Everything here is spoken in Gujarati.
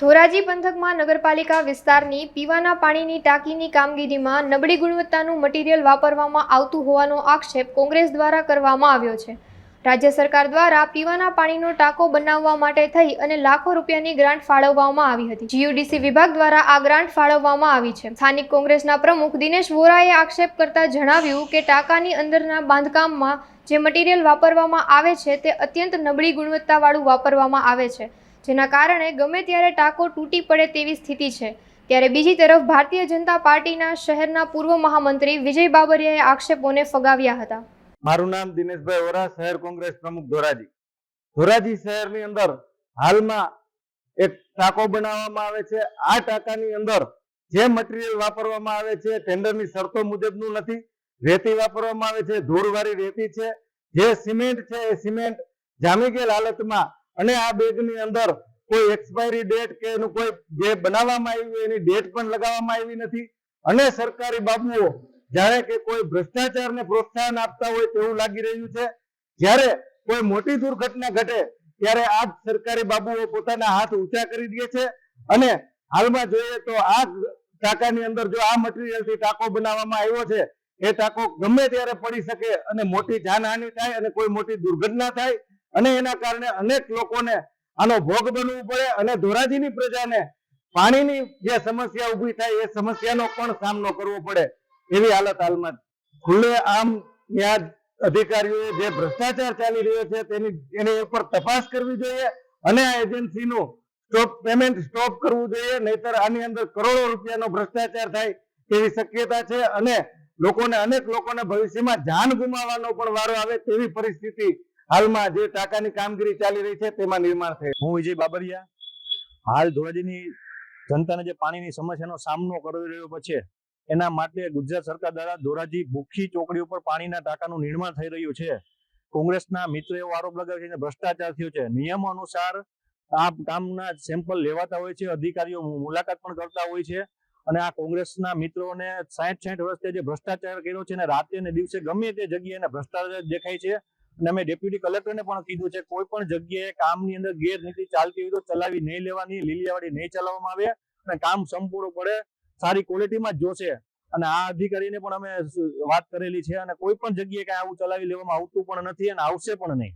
ધોરાજી પંથકમાં નગરપાલિકા વિસ્તારની પીવાના પાણીની ટાંકીની કામગીરીમાં નબળી ગુણવત્તાનું મટીરીયલ વાપરવામાં આવતું હોવાનો આક્ષેપ કોંગ્રેસ દ્વારા કરવામાં આવ્યો છે. રાજ્ય સરકાર દ્વારા પીવાના પાણીનો ટાંકો બનાવવા માટે થઈ અને લાખો રૂપિયાની ગ્રાન્ટ ફાળવવામાં આવી હતી. જીયુડીસી વિભાગ દ્વારા આ ગ્રાન્ટ ફાળવવામાં આવી છે. સ્થાનિક કોંગ્રેસના પ્રમુખ દિનેશ વોરાએ આક્ષેપ કરતા જણાવ્યું કે ટાંકાની અંદરના બાંધકામમાં જે મટીરીયલ વાપરવામાં આવે છે તે અત્યંત નબળી ગુણવત્તાવાળું વાપરવામાં આવે છે. જેના કારણે ગમે ત્યારે ટાંકો તૂટી પડે તેવી સ્થિતિ છે. ત્યારે બીજી તરફ ભારતીય જનતા પાર્ટીના શહેરના પૂર્વ મહામંત્રી વિજય બાબરિયાએ આક્ષેપોને ફગાવ્યા હતા. મારું નામ દિનેશભાઈ વોરા, શહેર કોંગ્રેસ પ્રમુખ ધોરાજી. ધોરાજી શહેરની અંદર હાલમાં એક ટાંકો બનાવવામાં આવે છે. આ ટાંકાની અંદર જે મટીરીયલ વાપરવામાં આવે છે ટેન્ડરની શરતો મુજબનું નથી. રેતી વાપરવામાં આવે છે. ધૂળવાળી રેતી છે. જે સિમેન્ટ છે એ સિમેન્ટ જામી ગયેલ હાલતમાં અને આ બેગની અંદર કોઈ એક્સપાયરી ડેટ કે એનું કોઈ જે બનાવવામાં આવ્યું એની ડેટ પણ લગાવવામાં આવી નથી. અને સરકારી બાબુઓ, જ્યારે કે કોઈ ભ્રષ્ટાચારને પ્રોત્સાહન આપતા હોય તેવું લાગી રહ્યું છે, જ્યારે કોઈ મોટી દુર્ઘટના ઘટે, ત્યારે આ સરકારી બાબુઓ પોતાના હાથ ઊંચા કરી દે છે. અને હાલમાં જોઈએ તો આ ટાંકાની અંદર જો આ મટીરિયલથી ટાંકો બનાવવામાં આવ્યો છે, એ ટાંકો ગમે ત્યારે પડી શકે અને મોટી જાનહાનિ થાય અને કોઈ મોટી દુર્ઘટના થાય અને એના કારણે અનેક લોકોને આનો ભોગ બનવું પડે અને ધોરાજીની પ્રજાને પાણીની જે સમસ્યા ઊભી થાય એ સમસ્યાનો પણ સામનો કરવો પડે એવી હાલત હાલમાં ખુલ્લે આમ ન્યાજ અધિકારીઓએ જે ભ્રષ્ટાચાર ચાલી રહ્યો છે તેની એની ઉપર તપાસ કરવી જોઈએ અને આ એજન્સીનું સ્ટોપ પેમેન્ટ સ્ટોપ કરવું જોઈએ, નહીતર આની અંદર કરોડો રૂપિયાનો ભ્રષ્ટાચાર થાય તેવી શક્યતા છે અને લોકોને અનેક લોકોને ભવિષ્યમાં જાન ગુમાવવાનો પણ વારો આવે તેવી પરિસ્થિતિ હાલમાં જે ટાંકાની કામગીરી ચાલી રહી છે તેમાં નિર્માણ થઈ હું વિજય બાબરિયા, હાલ ધોરાજીની જનતાને જે પાણીની સમસ્યાનો સામનો કરી રહ્યો છે, એના માટે ગુજરાત સરકાર દ્વારા ધોરાજી ભૂખી ચોકડી ઉપર પાણીના ટાંકાનું નિર્માણ થઈ રહ્યું છે. કોંગ્રેસના મિત્રો એવો આરોપ લગાવ્યો છે ભ્રષ્ટાચાર થયો છે. નિયમો અનુસાર આ કામના સેમ્પલ લેવાતા હોય છે, અધિકારીઓ મુલાકાત પણ કરતા હોય છે અને આ કોંગ્રેસના મિત્રોને સાઠ સાઠ વર્ષથી જે ભ્રષ્ટાચાર કર્યો છે ને રાતે ને દિવસે ગમે તે જગ્યાએ ભ્રષ્ટાચાર દેખાય છે અને અમે ડેપ્યુટી કલેક્ટરને પણ કીધું છે, કોઈ પણ જગ્યાએ કામની અંદર ગેરરીતિ ચાલતી હોય તો ચલાવી નહીં લેવાની, લીલિયાવાડી નહીં ચલાવવામાં આવે અને કામ સંપૂર્ણ પડે, સારી ક્વોલિટીમાં જ જોશે. અને આ અધિકારીને પણ અમે વાત કરેલી છે અને કોઈ પણ જગ્યાએ કઈ આવું ચલાવી લેવામાં આવતું પણ નથી અને આવશે પણ નહીં.